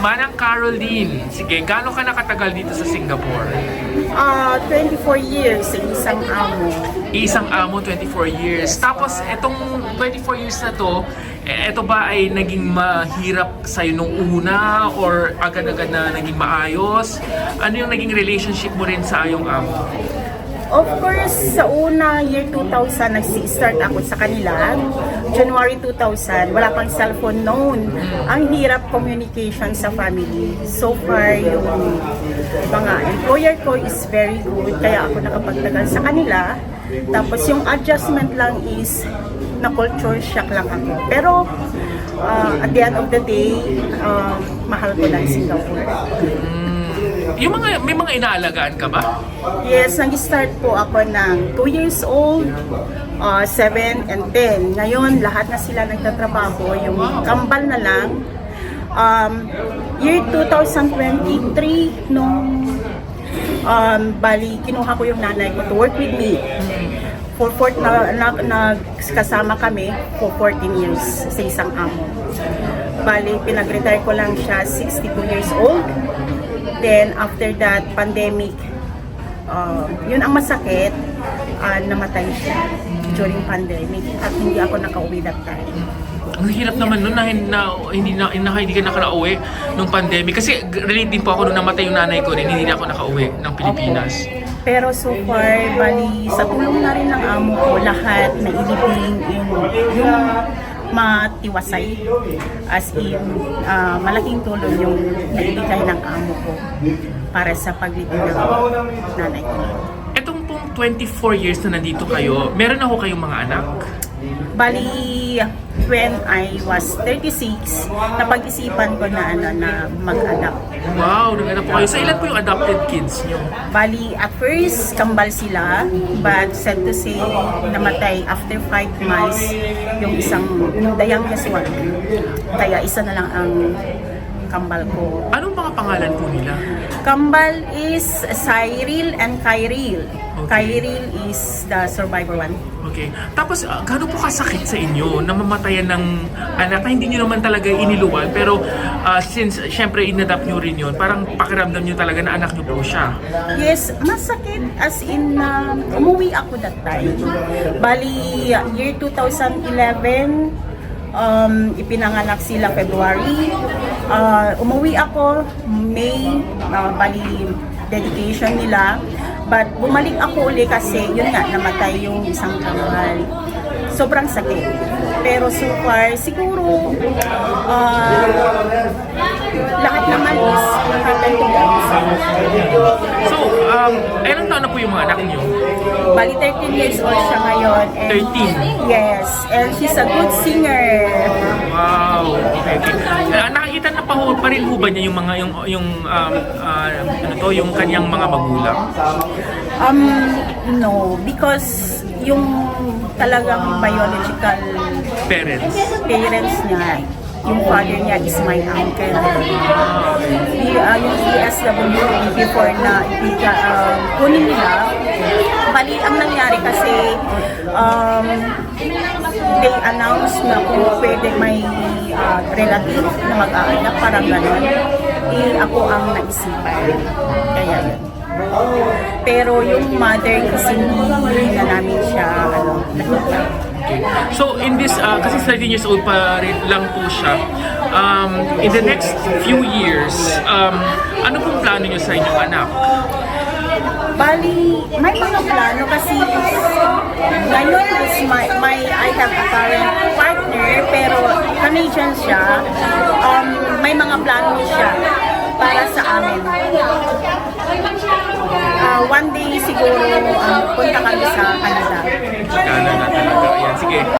Manang Caroline, sige, gaano ka nakatagal dito sa Singapore? Ah, 24 years sa isang amo. Isang amo, 24 years. Tapos, etong 24 years na to, eh, eto ba ay naging mahirap sa'yo nung una or agad-agad na naging maayos? Ano yung naging relationship mo rin sa iyong amo? Of course, sa una, year 2000, nag-start ako sa kanila. January 2000, wala pang cellphone noon. Ang hirap communication sa family. So far, yung mga employer ko is very good. Kaya ako nakapagtagal sa kanila. Tapos yung adjustment lang is na culture shock lang ako. Pero uh, at the end of the day, uh, mahal ko lang Singapore. Yung mga, may mga inaalagaan ka ba? Yes, nag-start po ako ng 2 years old, uh, 7 and 10. Ngayon, lahat na sila nagtatrabaho. Yung kambal na lang. Um, year 2023, nung um, bali, kinuha ko yung nanay ko to work with me. For four, na, na, nagkasama kami for 14 years sa isang amo. Bali, pinag-retire ko lang siya 62 years old. Then, after that, pandemic, uh, yun ang masakit, uh, namatay siya during pandemic at hindi ako nakauwi that time. Ang hirap naman nun na, na hindi na, na hindi ka nakarauwi nung pandemic. Kasi relate din po ako nung namatay yung nanay ko rin, hindi na ako nakauwi ng Pilipinas. Pero so far, bali, sa tulong na rin ng amo ko, lahat na ilibing in yung matiwasay. As in, ah, malaking tulong yung naibigay ng amo ko para sa paglibing ng nanay ko. Etong pong 24 years na nandito kayo, meron ako kayong mga anak? Bali, when I was 36, napag-isipan ko na ano na mag-adapt. Wow, nag po kayo. Sa ilan po yung adopted kids nyo? Bali, at first, kambal sila. But sad to say, namatay after 5 months yung isang, youngest one. Kaya isa na lang ang kambal ko. Anong mga pangalan po nila? Kambal is Cyril and Kyril. Kyril is the survivor one. Okay. Tapos, uh, gaano po kasakit sa inyo na mamatayan ng anak na hindi nyo naman talaga iniluwan, pero ah, since, syempre, inadapt nyo rin yun, parang pakiramdam nyo talaga na anak nyo po siya. Yes, masakit as in na umuwi ako that time. Bali, year 2011, um, ipinanganak sila February. Uh, umuwi ako May, uh, bali dedication nila. But bumalik ako uli kasi yun nga, namatay yung isang kambal. Sobrang sakit. Pero so far, siguro, uh, lahat naman is God. So, um, ilang taon na po yung mga anak nyo? Bali, 13 years old siya ngayon. And 13? Yes. And she's a good singer. Wow. Okay, okay. Ah, nakikita na pa, ho, pa rin ho ba niya yung mga, yung, yung, um, ah, ano to, yung kanyang mga magulang? Um, no. Because yung talagang biological Parents? parents niya, yung father niya is my uncle. Di, uh, yung PSW before na ibiga, uh, kunin nila, bali ang nangyari kasi um, they announced na kung pwede may uh, relative na mag-aanak, parang gano'n. Eh, ako ang naisipan. Kaya yun. Pero yung mother kasi hindi na namin siya ano, nakita. So, in this, ah, kasi 13 years old pa rin lang po siya, um, in the next few years, um, ano pong plano niyo sa inyong anak? Bali, may mga plano kasi ngayon is my, my, I have a current partner pero Canadian siya. Um, may mga plano siya para sa amin. Uh, one day siguro um, punta kami sa.